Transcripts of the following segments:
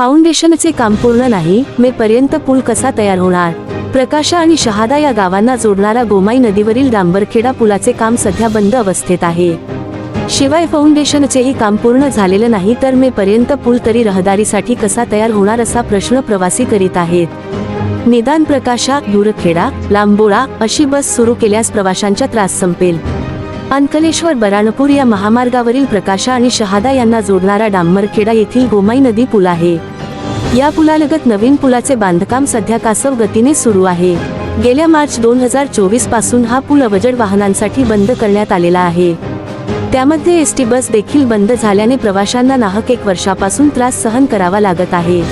फाउंडेशनचे काम पूर्ण नाही मे पर्यंत पूल कसा तयार होणार? प्रकाशा आणि शहादा या गावांना जोडणारा गोमाई नदीवरील डांबरखेडा पुलाचे काम सध्या बंद अवस्थेत आहे. शिवाय फाउंडेशनचेही काम पूर्ण झालेलं नाही तर मे पर्यंत पूल तरी रहदारीसाठी कसा तयार होणार असा प्रश्न प्रवासी करीत आहेत. निदान प्रकाशा दूरखेडा लांबोळा अशी बस सुरू केल्यास प्रवाशांचा त्रास संपेल. अंकलेश्वर बराणपूर या महामार्गावरील प्रकाशा आणि शहादा यांना जोडणारा डांबरखेडा येथील गोमाई नदी पूल आहे. या पुलालगत नवीन पुलाचे बांधकाम सध्या कासव गतीने सुरू आहे. गेल्या मार्च दोन हजार चोवीसपासून हा पूल अवजड वाहनांसाठी बंद करण्यात आलेला आहे. त्यामध्ये एस टी बस देखील बंद झाल्याने प्रवाशांना नाहक एक वर्षापासून त्रास सहन करावा लागत आहे.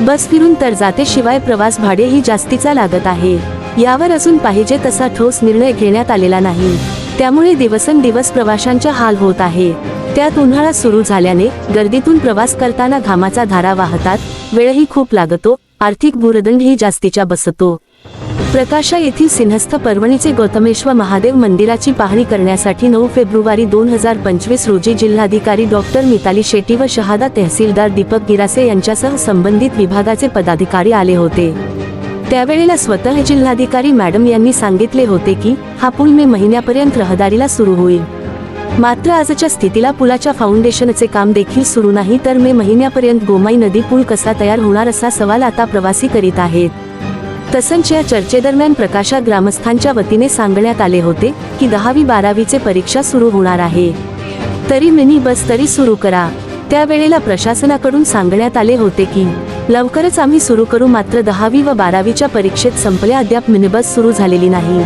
बस फिरून तर जाते शिवाय प्रवास भाडेही जास्तीचा लागत आहे. यावर अजून पाहिजे तसा ठोस निर्णय घेण्यात आलेला नाही. त्यामुळे दिवसेंदिवस प्रवाशांचा हाल होत आहे. त्यात उन्हाळा सुरू झाल्याने गर्दीतून प्रवास करताना घामाचा धारा वाहतात वेळही खूप लागतो आर्थिक भूरदंडही जास्तीच्या बसतो. प्रकाशा येथील सिंहस्थ पर्वणीचे गौतमेश्वर महादेव मंदिराची पाहणी करण्यासाठी नऊ फेब्रुवारी दोन हजार पंचवीस रोजी जिल्हाधिकारी डॉक्टर मिताली शेट्टी व शहादा तहसीलदार दीपक गिरासे यांच्यासह संबंधित विभागाचे पदाधिकारी आले होते. त्यावेळेला स्वतः जिल्हाधिकारी मॅडम यांनी सांगितले होते की हा पूल मे महिन्यापर्यंत रहदारीला सुरू होईल. मात्र आजच्या स्थितीला पुलाच्या फाउंडेशनचे काम देखील सुरू नाही तर मे महिन्यापर्यंत गोमाई नदी पूल कसा तयार होणार असा सवाल आता प्रवासी करीत आहेत. तसंच या चर्चेदरम्यान प्रकाशा ग्रामस्थांच्या वतीने सांगण्यात आले होते की दहावी बारावीचे परीक्षा सुरू होणार आहे. तरी मिनी बस तरी सुरू करा. त्यावेळेला प्रशासनाकडून सांगण्यात आले होते की लवकरच आम्ही सुरू करू मात्र दहावी व बारावीच्या परीक्षेत संपल्या अद्याप मिनी बस सुरू झालेली नाही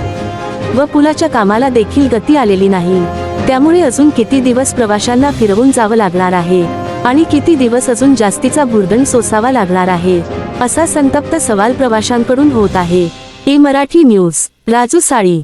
व पुलाच्या कामाला देखील गती आलेली नाही. त्यामुळे अजून किती दिवस प्रवाशांना फिरवून जावं लागणार आहे आणि किती दिवस अजून जास्तीचा भुर्दंड सोसावा लागणार आहे असा संतप्त सवाल प्रवाशांकडून होत आहे. A Marathi news Raju Sali.